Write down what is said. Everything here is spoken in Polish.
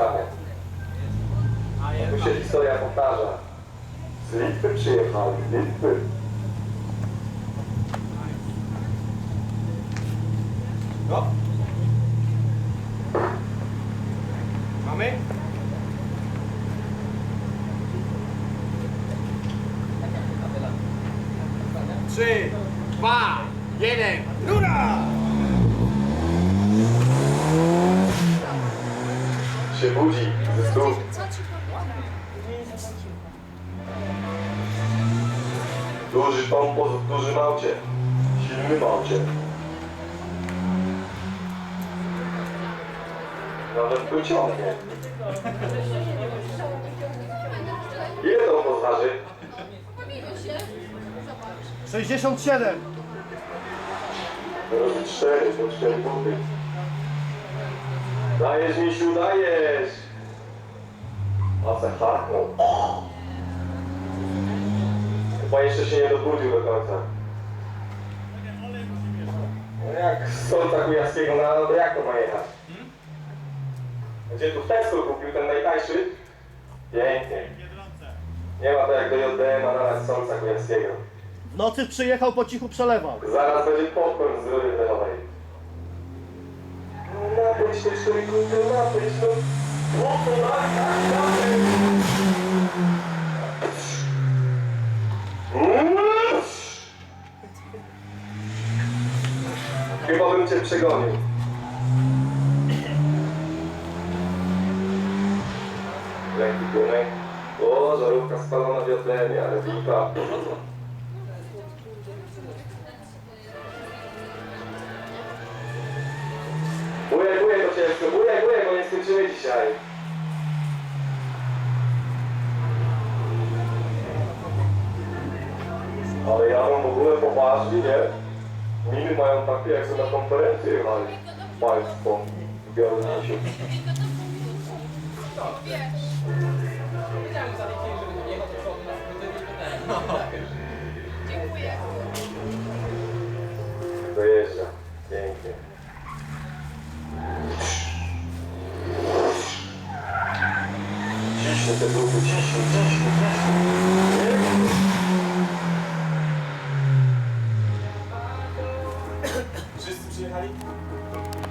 samo. Tu się historia powtarza. Z Litwy przyjechali, z Litwy. No. Mamy? Trzy, dwa, jeden, rura! Się budzi ze. Duży kompos w dużym aucie. Silnym aucie. Nawet pociągnie. Ile to poznaczy? 67. Razy cztery, po cztery buty. Dajesz, misiu, dajesz! A se harknął. Chyba jeszcze się nie dobudził do końca. No jak z Solca Kujawskiego na no jak to ma jechać? Gdzie tu w Tesco kupił ten najtańszy? Pięknie. Nie ma to jak do JDM, a nawet Solca Kujawskiego. W nocy przyjechał, po cichu przelewał. Zaraz będzie popcorn z rury dechowej. Się no napędź no. Mocno tak, tak, napędź. Chyba bym cię przegonił. Lekki płynek. O, żarówka spalona w ale lipa. Ciężko, bujaj, bujaj, bo nie skończymy dzisiaj. Ale jadą w ogóle poważni, nie? Miny mają takie, jak są na konferencji jechali. Państwo w Białymisiu. Dojeżdża. Pięknie. Wszyscy przyjechali?